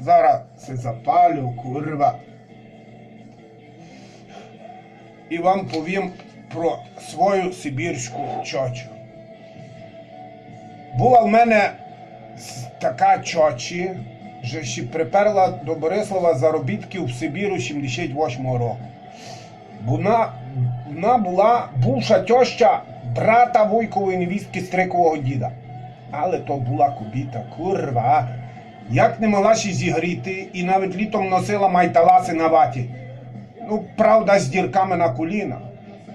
Зараз се запалю, курва. І вам повім про свою сибірську чочу. Була в мене така чочі, що ще приперла до Борислава заробітків в Сибіру 78-го року. Вона, вона була бувша тьоща брата Вуйкової невістки Стрикового діда. Але то була кубіта, курва. Як не могла ще зігріти і навіть літом носила майталаси на ваті. Ну, правда, з дірками на колінах.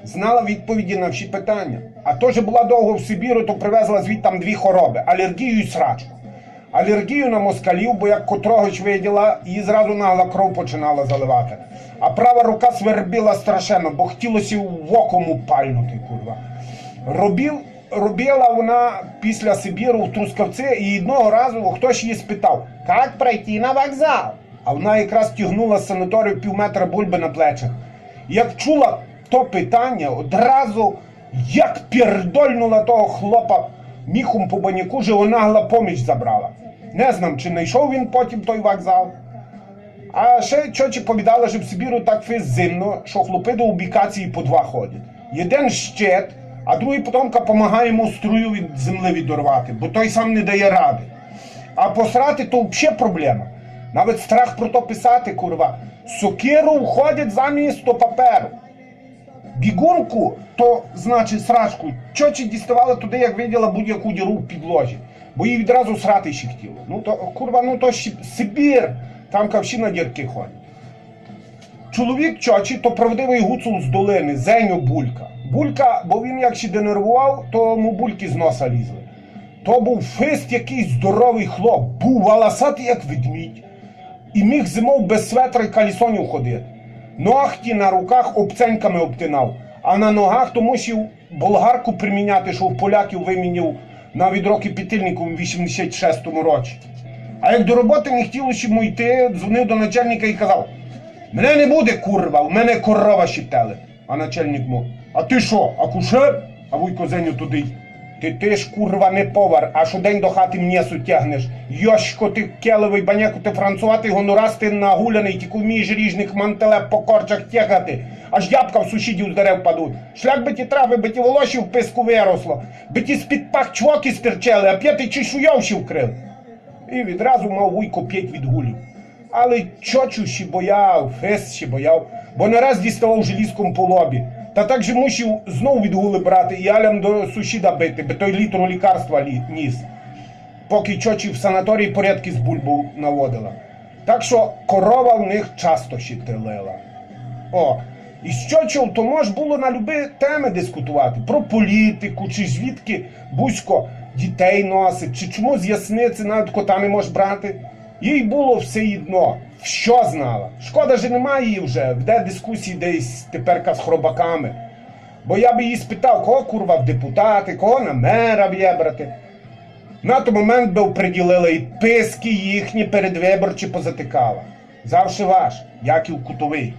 Знала відповіді на всі питання. А то, що була довго в Сибіру, то привезла звідти там дві хороби: алергію і срачку. Алергію на москалів, бо як котрогось виділа, її зразу нагла кров починала заливати. А права рука свербіла страшенно, бо хотілося в окому пальнути, курва. Робів, робила вона після Сибіру в Трускавці, і одного разу хтось її спитав, як пройти на вокзал? А вона якраз тягнула з санаторію пів метра бульби на плечах. Як чула то питання, одразу як пердольнула того хлопа міхом по баняку, що вона гла поміч забрала. Не знам, чи знайшов він потім той вокзал. А ще чочі повідали, що в Сибіру так фіз що хлопи до убікації по два ходять. Єден щит, а другий потомка допомагає йому струю від земли відорвати, бо той сам не дає ради. А посрати то взагалі проблема. Навіть страх про то писати, курва. Сокиру входять замість паперу. Бігунку, то значить срачку, чочі діставали туди, як виділа будь-яку діру в підложі, бо їй відразу срати ще хотіло. Ну то курва, ну то Щ- Сибір, там кавші на дірки ходять. Чоловік чочі то правдивий гуцул з долини, Зеню Булька. Булька, бо він як ще денервував, то йому бульки з носа лізли. То був фист якийсь здоровий хлоп, був валасатий, як ведмідь, і міг зимов без светра й калісонів ходити. Ногті на руках обценьками обтинав, а на ногах то мусив болгарку приміняти, що в поляків виміняв на відро кипітильнику в 86-му році. А як до роботи не хотілося йому йти, дзвонив до начальника і казав: Мене не буде, курва, в мене корова щители. А начальник му, а ти що, акушер? А вуйко Зеню туди. Ти ти ж курва не повар, а щодень до хати м'ясо тягнеш. Йошко ти келевий баняку, ти француватий гонорас, ти нагуляний, тільки вмієш ріжних мантелеп по корчах тягати. Аж ябка в сусідів з дерев падуть. Шлях би ті трави, би ті волоші в писку виросло, би ті з-під пах чвоки стирчали, а п'ятий чешуйовші вкрили. І відразу мав вуйко п'ять від гулів. Але чочу ще бояв, фест ще бояв, бо не раз діставав желізком по лобі. Та так же мусив знов від гули брати і алям до сусіда бити, би той літру лікарства лі- ніс. Поки чочі в санаторії порядки з бульбу наводила. Так що корова в них часто щетилила. О, і з чочов то мож було на люби теми дискутувати. Про політику, чи звідки бузько дітей носить, чи чому з ясниці навіть кота не може брати. Їй було все одно, що знала. Шкода, що немає її вже, де дискусії десь теперка з хробаками. Бо я би її спитав, кого курва в депутати, кого на мера вибрати. На той момент би приділили і писки їхні передвиборчі позатикала. Завжди ваш, Яків Кутовий.